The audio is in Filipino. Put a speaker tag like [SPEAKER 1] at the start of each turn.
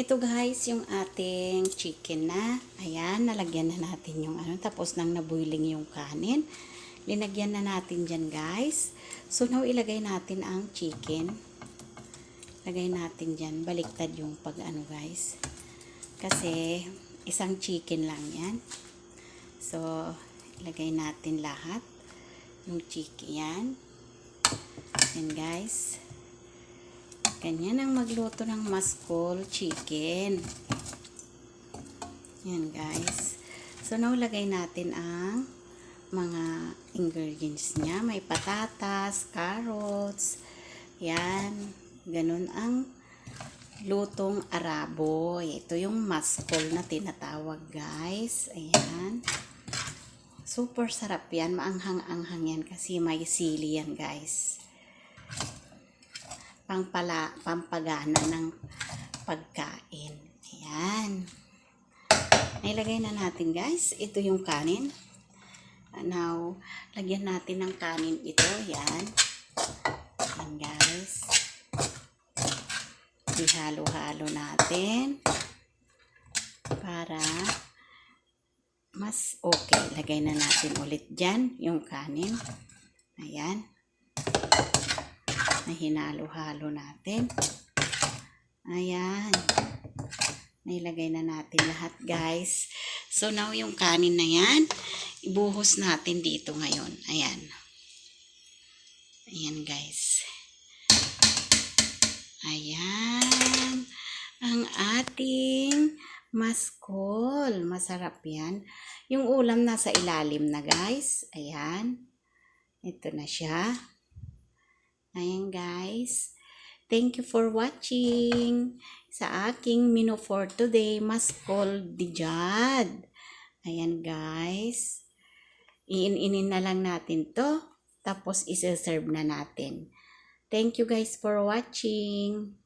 [SPEAKER 1] Ito guys, yung ating chicken na. Ayan, nalagyan na natin yung ano. Tapos nang naboiling yung kanin. Linagyan na natin dyan guys. So now ilagay natin ang chicken. Lagay natin dyan. Baliktad yung pag ano guys. Kasi isang chicken lang yan. So ilagay natin lahat. Yung chicken yan. Yan guys. Ganyan ang magluto ng maskol chicken. Yan guys. So now lagay natin ang mga ingredients niya. May patatas, carrots. Yan. Ganun ang lutong araboy. Ito yung maskol na tinatawag guys. Ayan. Super sarap yan. Maanghang-anghang yan kasi may sili yan guys pangpala, pampagana ng pagkain. Ayan. Nailagay na natin guys. Ito yung kanin. Now, lagyan natin ng kanin ito. Yan. Yan guys. Ihalo-halo natin. Para mas okay. Lagay na natin ulit dyan yung kanin. Ayan na hinalo-halo natin. Ayan. Nailagay na natin lahat, guys. So, now yung kanin na yan, ibuhos natin dito ngayon. Ayan. Ayan, guys. Ayan. Ang ating maskol. Masarap yan. Yung ulam nasa ilalim na, guys. Ayan. Ito na siya. Ayan guys. Thank you for watching sa aking menu for today, Maskol Dijad. Ayan guys. Iin-inin na lang natin to. Tapos isa-serve na natin. Thank you guys for watching.